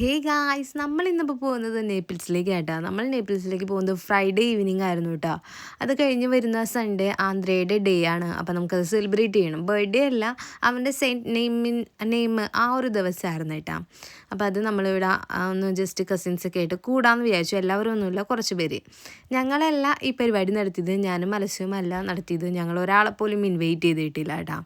Hey guys നമ്മൾ ഇന്നിപ്പോൾ പോകുന്നത് നേപ്പിൾസിലേക്ക് കേട്ടോ നമ്മൾ നേപ്പിൾസിലേക്ക് പോകുന്നത് ഫ്രൈഡേ ഈവനിങ് ആയിരുന്നു കേട്ടോ. അത് കഴിഞ്ഞ് വരുന്ന സൺഡേ ആന്ധ്രയുടെ ഡേ ആണ്. അപ്പോൾ നമുക്കത് സെലിബ്രേറ്റ് ചെയ്യണം. ബർത്ത്ഡേ അല്ല അവന്റെ സെയിന്റ് നെയിമിൻ നെയിം ആ ഒരു ദിവസമായിരുന്നു കേട്ടോ. അപ്പോൾ അത് നമ്മളിവിടെ ഒന്ന് ജസ്റ്റ് കസിൻസൊക്കെ ആയിട്ട് കൂടാമെന്ന് വിചാരിച്ചു. എല്ലാവരും ഒന്നുമില്ല കുറച്ച് പേര്. ഞങ്ങളല്ല ഈ പരിപാടി നടത്തിയത്. ഞാനും മലസ്യവും അല്ല നടത്തിയത്. ഞങ്ങൾ ഒരാളെ പോലും ഇൻവൈറ്റ് ചെയ്തിട്ടില്ല കേട്ടോ.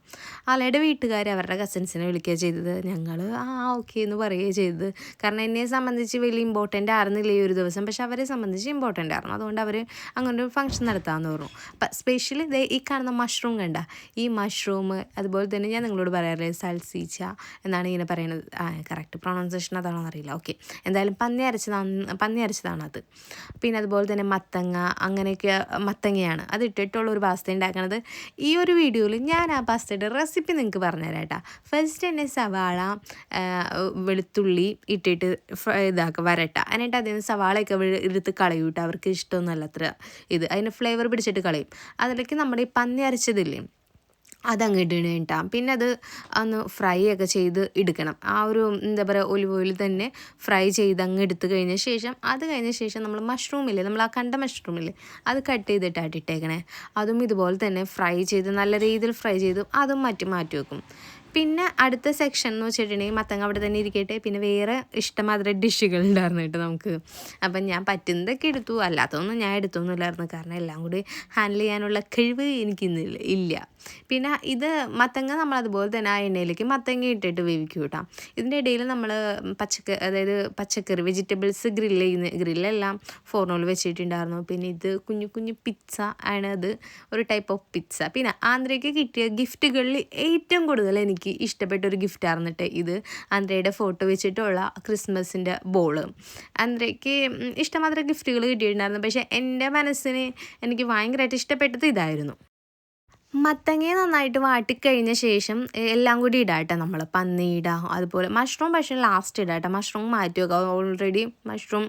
ആളയുടെ വീട്ടുകാർ അവരുടെ കസിൻസിനെ വിളിക്കുക ചെയ്തത്. ഞങ്ങൾ ആ ഓക്കെ എന്ന് പറയുകയും ചെയ്തത്. കാരണം എന്നെ സംബന്ധിച്ച് വലിയ ഇമ്പോർട്ടന്റ് ആയിരുന്നില്ല ഈ ഒരു ദിവസം. പക്ഷെ അവരെ സംബന്ധിച്ച് ഇമ്പോർട്ടന്റ് ആയിരുന്നു. അതുകൊണ്ട് അവർ അങ്ങനെ ഒരു ഫംഗ്ഷൻ നടത്താമെന്ന് പറഞ്ഞു. അപ്പം സ്പെഷ്യലി ഈ കാണുന്ന മഷ്റൂം കണ്ട? ഈ മഷ്റൂം അതുപോലെ തന്നെ ഞാൻ നിങ്ങളോട് പറയാറില്ലേ സൽസീച്ച എന്നാണ് ഇങ്ങനെ പറയുന്നത്. കറക്റ്റ് പ്രൊണൗൺസേഷൻ അതാണോ അറിയില്ല. ഓക്കെ എന്തായാലും പന്നി അരച്ചതാണ് പന്നി അരച്ചതാണ് അത് പിന്നെ അതുപോലെ തന്നെ മത്തങ്ങ അങ്ങനെയൊക്കെ മത്തങ്ങയാണ്. അത് ഇട്ടിട്ടുള്ള ഒരു പാസ്ത ഉണ്ടാക്കണത്. ഈ ഒരു വീഡിയോയിൽ ഞാൻ ആ പാസ്തയുടെ റെസിപ്പി നിങ്ങൾക്ക് പറഞ്ഞുതരാം കേട്ടോ. ഫസ്റ്റ് തന്നെ സവാള വെളുത്തുള്ളി ഇട്ടിട്ട് ഇതാക്ക ഇതാക്കുക വരട്ട. എന്നിട്ട് അതിൽ നിന്ന് സവാളയൊക്കെ എടുത്ത് കളയും കേട്ടോ അവർക്ക് ഇഷ്ടമൊന്നുമല്ല അത്ര ഇത്. അതിന് ഫ്ലേവർ പിടിച്ചിട്ട് കളയും. അതിലേക്ക് നമ്മുടെ ഈ പന്നി അരച്ചതില്ലേ അതങ്ങ് ഇടണം കേട്ടോ പിന്നെ അത് ഒന്ന് ഫ്രൈ ഒക്കെ ചെയ്ത് എടുക്കണം. ആ ഒരു എന്താ പറയുക ഒലിവ് ഓയിൽ തന്നെ ഫ്രൈ ചെയ്ത് അങ്ങ് എടുത്ത് കഴിഞ്ഞ ശേഷം അത് കഴിഞ്ഞ ശേഷം നമ്മൾ മഷ്റൂമില്ലേ നമ്മൾ ആ കണ്ട മഷ്റൂമില്ലേ അത് കട്ട് ചെയ്തിട്ടാണ് ഇട്ടേക്കണേ. അതും ഇതുപോലെ തന്നെ ഫ്രൈ ചെയ്ത് നല്ല രീതിയിൽ ഫ്രൈ ചെയ്ത് അതും മാറ്റി മാറ്റി വെക്കും. പിന്നെ അടുത്ത സെക്ഷൻ എന്ന് വെച്ചിട്ടുണ്ടെങ്കിൽ മത്തങ്ങ അവിടെ തന്നെ ഇരിക്കട്ടെ. പിന്നെ വേറെ ഇഷ്ടമാതിരി ഡിഷുകൾ ഉണ്ടായിരുന്നു കേട്ടോ നമുക്ക്. അപ്പം ഞാൻ പറ്റുന്നതൊക്കെ എടുത്തു. അല്ലാത്തതൊന്നും ഞാൻ എടുത്തൊന്നുമില്ലായിരുന്നു. കാരണം എല്ലാം കൂടി ഹാൻഡിൽ ചെയ്യാനുള്ള കഴിവ് എനിക്കിന്നില്ല ഇല്ല പിന്നെ ഇത് മത്തങ്ങ നമ്മൾ അതുപോലെ തന്നെ ആ എണ്ണയിലേക്ക് മത്തങ്ങ ഇട്ടിട്ട് വേവിക്കും കേട്ടോ. ഇതിന്റെ ഇടയിൽ നമ്മൾ പച്ചക്കറി അതായത് പച്ചക്കറി വെജിറ്റബിൾസ് ഗ്രില്ല് ചെയ്യുന്ന ഗ്രില്ലെല്ലാം ഫോർണോൾ വെച്ചിട്ടുണ്ടായിരുന്നു. പിന്നെ ഇത് കുഞ്ഞു കുഞ്ഞു പിസ്സ ആണ്. അത് ഒരു ടൈപ്പ് ഓഫ് പിസ്സ പിന്നെ ആന്ധ്രയ്ക്ക് കിട്ടിയ ഗിഫ്റ്റുകളിൽ ഏറ്റവും കൂടുതൽ എനിക്ക് ഇഷ്ടപ്പെട്ട ഒരു ഗിഫ്റ്റ് ആയിരുന്നിട്ട് ഇത് ആന്ധ്രയുടെ ഫോട്ടോ വെച്ചിട്ടുള്ള ക്രിസ്മസിന്റെ ബോൾ. ആന്ധ്രയ്ക്ക് ഇഷ്ടമാത്ര ഗിഫ്റ്റുകൾ കിട്ടിയിട്ടുണ്ടായിരുന്നു. പക്ഷേ എന്റെ മനസ്സിന് എനിക്ക് ഭയങ്കരമായിട്ട് ഇഷ്ടപ്പെട്ടത് ഇതായിരുന്നു. മത്തങ്ങയെ നന്നായിട്ട് വാട്ടിക്കഴിഞ്ഞ ശേഷം എല്ലാം കൂടി ഇടാട്ടെ നമ്മൾ പന്നി ഇടാം അതുപോലെ മഷ്റൂം പക്ഷേ ലാസ്റ്റ് ഇടാട്ടെ മഷ്റൂം മാറ്റി വെക്കാം. ഓൾറെഡി മഷ്റൂം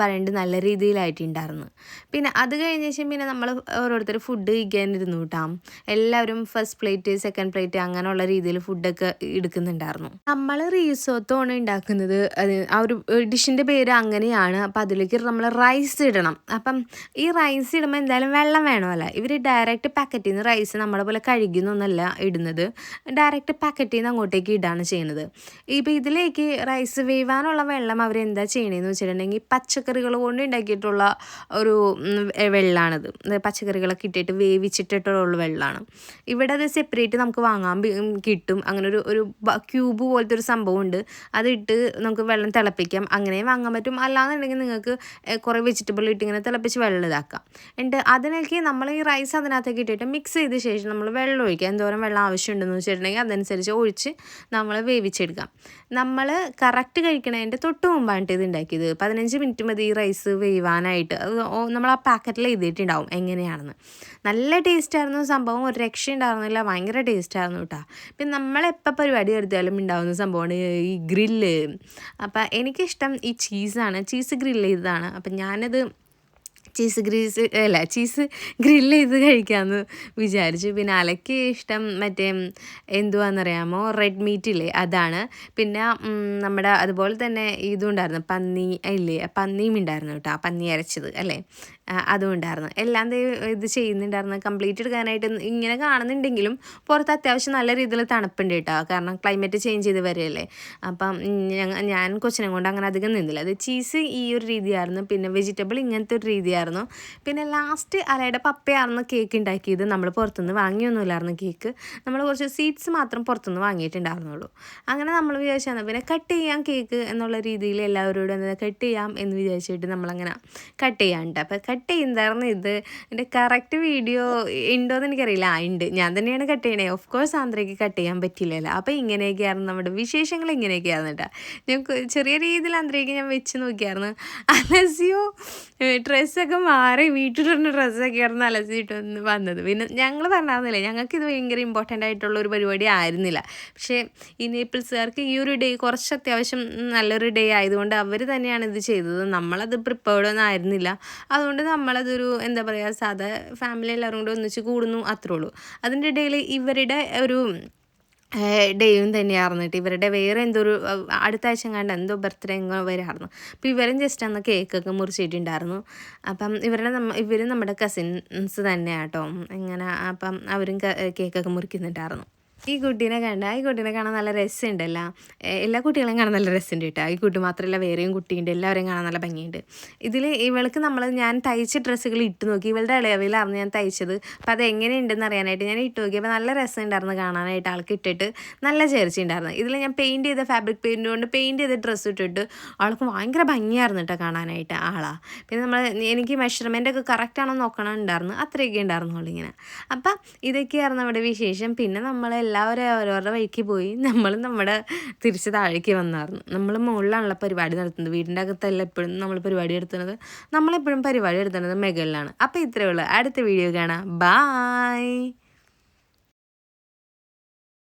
വരണ്ട് നല്ല രീതിയിലായിട്ടുണ്ടായിരുന്നു പിന്നെ അത് കഴിഞ്ഞ ശേഷം പിന്നെ നമ്മൾ ഓരോരുത്തർ ഫുഡ് കഴിക്കാനിരുന്നു കേട്ടോ. എല്ലാവരും ഫസ്റ്റ് പ്ലേറ്റ് സെക്കൻഡ് പ്ലേറ്റ് അങ്ങനെയുള്ള രീതിയിൽ ഫുഡൊക്കെ എടുക്കുന്നുണ്ടായിരുന്നു നമ്മൾ റീസോത്തോണ് ഉണ്ടാക്കുന്നത് ആ ഒരു ഡിഷിന്റെ പേര് അങ്ങനെയാണ്. അപ്പം അതിലേക്ക് നമ്മൾ റൈസ് ഇടണം. അപ്പം ഈ റൈസ് ഇടുമ്പോൾ എന്തായാലും വെള്ളം വേണമല്ലോ. ഇവർ ഡയറക്റ്റ് പാക്കറ്റിൽ നിന്ന് റൈസ് നമ്മളെ പോലെ കഴുകുന്നൊന്നല്ല ഇടുന്നത്. ഡയറക്റ്റ് പാക്കറ്റിൽ നിന്ന് അങ്ങോട്ടേക്ക് ഇടാണ് ചെയ്യുന്നത് ഇപ്പോൾ ഇതിലേക്ക് റൈസ് വേവാനുള്ള വെള്ളം അവർ എന്താ ചെയ്യണതെന്ന് വെച്ചിട്ടുണ്ടെങ്കിൽ പച്ചക്കറികൾ കൊണ്ട് ഉണ്ടാക്കിയിട്ടുള്ള ഒരു വെള്ളമാണിത് പച്ചക്കറികളൊക്കെ ഇട്ടിട്ട് വേവിച്ചിട്ടിട്ടുള്ള വെള്ളമാണ് ഇവിടെ അത് സെപ്പറേറ്റ് നമുക്ക് വാങ്ങാൻ കിട്ടും. അങ്ങനെ ഒരു ഒരു ക്യൂബ് പോലത്തെ ഒരു സംഭവമുണ്ട്. അതിട്ട് നമുക്ക് വെള്ളം തിളപ്പിക്കാം. അങ്ങനെ വാങ്ങാൻ പറ്റും. അല്ലാന്നുണ്ടെങ്കിൽ നിങ്ങൾക്ക് കുറേ വെജിറ്റബിൾ ഇട്ട് ഇങ്ങനെ തിളപ്പിച്ച് വെള്ളം ഇതാക്കാം. എന്നിട്ട് അതിനൊക്കെ നമ്മൾ ഈ റൈസ് അതിനകത്തേക്ക് ഇട്ടിട്ട് മിക്സ് ചെയ്ത ശേഷം നമ്മൾ വെള്ളം ഒഴിക്കുക. എന്തോരം വെള്ളം ആവശ്യമുണ്ടെന്ന് വെച്ചിട്ടുണ്ടെങ്കിൽ അതനുസരിച്ച് ഒഴിച്ച് നമ്മൾ വേവിച്ചെടുക്കാം. നമ്മൾ കറക്റ്റ് കഴിക്കണതിന്റെ തൊട്ട് മുമ്പാണ് ഇത് ഉണ്ടാക്കിയത്. പതിനഞ്ച് മിനിറ്റ് മതി ഈ റൈസ് വേവാനായിട്ട്. അത് നമ്മൾ ആ പാക്കറ്റിൽ എഴുതിയിട്ടുണ്ടാവും എങ്ങനെയാണെന്ന്. നല്ല ടേസ്റ്റ് ആയിരുന്നു. സംഭവം ഒരു രക്ഷ ഉണ്ടായിരുന്നില്ല. ഭയങ്കര ടേസ്റ്റ് ആയിരുന്നു കേട്ടോ പിന്നെ നമ്മളെപ്പോൾ പരിപാടി എടുത്താലും ഉണ്ടാകുന്ന സംഭവമാണ് ഈ ഗ്രില്ല് അപ്പം എനിക്കിഷ്ടം ഈ ചീസാണ് ചീസ് ഗ്രില്ല് ചെയ്തതാണ്. അപ്പം ഞാനത് ചീസ് ഗ്രീസ് അല്ല ചീസ് ഗ്രില്ല് ചെയ്ത് കഴിക്കാമെന്ന് വിചാരിച്ചു. പിന്നെ അലയ്ക്ക് ഇഷ്ടം മറ്റേ എന്തുവാണെന്നറിയാമോ റെഡ് മീറ്റ് ഇല്ലേ? അതാണ്. പിന്നെ നമ്മുടെ അതുപോലെ തന്നെ ഇതും ഉണ്ടായിരുന്നു പന്നി ഇല്ലേ? പന്നിയും ഉണ്ടായിരുന്നു കേട്ടോ. പന്നി അരച്ചത് അല്ലേ? അതും ഉണ്ടായിരുന്നു. എല്ലാം ഇത് ചെയ്യുന്നുണ്ടായിരുന്നു. കംപ്ലീറ്റ് എടുക്കാനായിട്ട് ഇങ്ങനെ കാണുന്നുണ്ടെങ്കിലും പുറത്ത് അത്യാവശ്യം നല്ല രീതിയിൽ തണുപ്പുണ്ട് കേട്ടോ. കാരണം ക്ലൈമറ്റ് ചേഞ്ച് ചെയ്ത് വരികയല്ലേ? അപ്പം ഞാൻ കൊച്ചിനെ കൊണ്ട് അങ്ങനെ അധികം നിന്നില്ല. അത് ചീസ് ഈ ഒരു രീതിയായിരുന്നു. പിന്നെ വെജിറ്റബിൾ ഇങ്ങനത്തെ ഒരു രീതിയായിരുന്നു. പിന്നെ ലാസ്റ്റ് അലയുടെ പപ്പയായിരുന്നു കേക്ക് ഉണ്ടാക്കിയത്. നമ്മൾ പുറത്തുനിന്ന് വാങ്ങിയൊന്നുമില്ലായിരുന്നു കേക്ക് നമ്മൾ കുറച്ച് സീഡ്സ് മാത്രം പുറത്തുനിന്ന് വാങ്ങിയിട്ടുണ്ടായിരുന്നുള്ളൂ. അങ്ങനെ നമ്മൾ വിചാരിച്ചാൽ പിന്നെ കട്ട് ചെയ്യാം കേക്ക് എന്നുള്ള രീതിയിൽ എല്ലാവരോടും എന്താ കട്ട് ചെയ്യാം എന്ന് വിചാരിച്ചിട്ട് നമ്മളങ്ങനെ കട്ട് ചെയ്യാണ്ട് അപ്പോൾ കട്ട് ചെയ്യുന്നതായിരുന്നു ഇത്. എന്റെ കറക്റ്റ് വീഡിയോ ഉണ്ടോ എന്ന് എനിക്കറിയില്ല. ആ ഉണ്ട്. ഞാൻ തന്നെയാണ് കട്ട് ചെയ്യണേ. ഓഫ് കോഴ്സ് ആന്ധ്രയ്ക്ക് കട്ട് ചെയ്യാൻ പറ്റില്ലല്ലോ. അപ്പോൾ ഇങ്ങനെയൊക്കെയായിരുന്നു നമ്മുടെ വിശേഷങ്ങൾ ഇങ്ങനെയൊക്കെയായിരുന്നു കേട്ടോ. ഞാൻ ചെറിയ രീതിയിൽ ആന്ധ്രയ്ക്ക് ഞാൻ വെച്ച് നോക്കിയായിരുന്നു. അലസിയോ ഡ്രസ്സൊക്കെ മാറി ഒരു ഡ്രസ്സൊക്കെ ആയിരുന്നു അലസിയിട്ട് വന്ന് വന്നത്. പിന്നെ ഞങ്ങൾ പറഞ്ഞായിരുന്നില്ലേ ഞങ്ങൾക്ക് ഇത് ഭയങ്കര ഇമ്പോർട്ടന്റ് ആയിട്ടുള്ള ഒരു പരിപാടി ആയിരുന്നില്ല. പക്ഷേ ഈ നേപ്പിൾസുകാർക്ക് ഈ ഒരു ഡേ കുറച്ച് അത്യാവശ്യം നല്ലൊരു ഡേ ആയതുകൊണ്ട് അവർ തന്നെയാണ് ഇത് ചെയ്തത്. നമ്മളത് പ്രിപ്പേർഡ് ഒന്നും ആയിരുന്നില്ല. അതുകൊണ്ട് നമ്മളതൊരു എന്താ പറയുക സാധാ ഫാമിലി എല്ലാവരും കൂടെ ഒന്നിച്ച് കൂടുന്നു അത്രേ ഉള്ളൂ. അതിന്റെ ഇടയിൽ ഇവരുടെ ഒരു ഡേയും തന്നെയായിരുന്നു കേട്ടോ ഇവരുടെ വേറെ എന്തൊരു അടുത്ത ആഴ്ച കണ്ട എന്തോ ബർത്ത്ഡേ വരായിരുന്നു. അപ്പോൾ ഇവരും ജസ്റ്റ് അന്ന് കേക്കൊക്കെ മുറിച്ചിട്ടുണ്ടായിരുന്നു. അപ്പം ഇവരുടെ നമ്മ ഇവരും നമ്മുടെ കസിൻസ് തന്നെയാട്ടോ ഇങ്ങനെ അപ്പം അവരും കേക്കൊക്കെ മുറിക്കുന്നുണ്ടായിരുന്നു. ഈ കുട്ടീനെ കണ്ട ഈ കുട്ടീനെ കാണാൻ നല്ല രസമുണ്ടല്ലോ. എല്ലാ കുട്ടികളെയും കാണാൻ നല്ല രസമുണ്ട് കേട്ടോ. ഈ കുട്ടി മാത്രമല്ല വേറെയും കുട്ടിയുണ്ട്. എല്ലാവരെയും കാണാൻ നല്ല ഭംഗിയുണ്ട്. ഇതിൽ ഇവൾക്ക് നമ്മൾ ഞാൻ തയ്ച്ച ഡ്രസ്സുകൾ ഇട്ട് നോക്കി. ഇവളുടെ ഇളവിലായിരുന്നു ഞാൻ തയ്ച്ചത്. അപ്പോൾ അത് എങ്ങനെയുണ്ടെന്ന് അറിയാനായിട്ട് ഞാൻ ഇട്ട് നോക്കിയപ്പോൾ നല്ല രസമുണ്ടായിരുന്നു കാണാനായിട്ട് ആൾക്ക് ഇട്ടിട്ട്. നല്ല ചേർച്ചയുണ്ടായിരുന്നു ഇതിൽ ഞാൻ പെയിന്റ് ചെയ്ത ഫാബ്രിക് പെയിന്റ് കൊണ്ട് പെയിന്റ് ചെയ്ത ഡ്രസ്സ് ഇട്ടിട്ട് ആൾക്ക് ഭയങ്കര ഭംഗിയായിരുന്നു കേട്ടോ കാണാനായിട്ട് ആളാ. പിന്നെ നമ്മൾ എനിക്ക് മെഷർമെന്റ് ഒക്കെ കറക്റ്റ് ആണോ നോക്കണമുണ്ടായിരുന്നു അത്രയൊക്കെ ഉണ്ടായിരുന്നുള്ളൂ ഇങ്ങനെ. അപ്പം ഇതൊക്കെയായിരുന്നു അവിടെ വിശേഷം. പിന്നെ നമ്മൾ എല്ലാവരും ഓരോരുടെ വഴിക്ക് പോയി നമ്മൾ നമ്മുടെ തിരിച്ച് താഴേക്ക് വന്നായിരുന്നു നമ്മൾ മുകളിലാണല്ലോ പരിപാടി നടത്തുന്നത്. വീടിന്റെ അകത്തല്ല എപ്പോഴും നമ്മൾ പരിപാടി എടുത്തുന്നത് നമ്മളെപ്പോഴും പരിപാടി എടുത്തുന്നത് മുകളിലാണ് അപ്പോൾ ഇത്രയേ ഉള്ളൂ. അടുത്ത വീഡിയോ കാണാം. ബായ്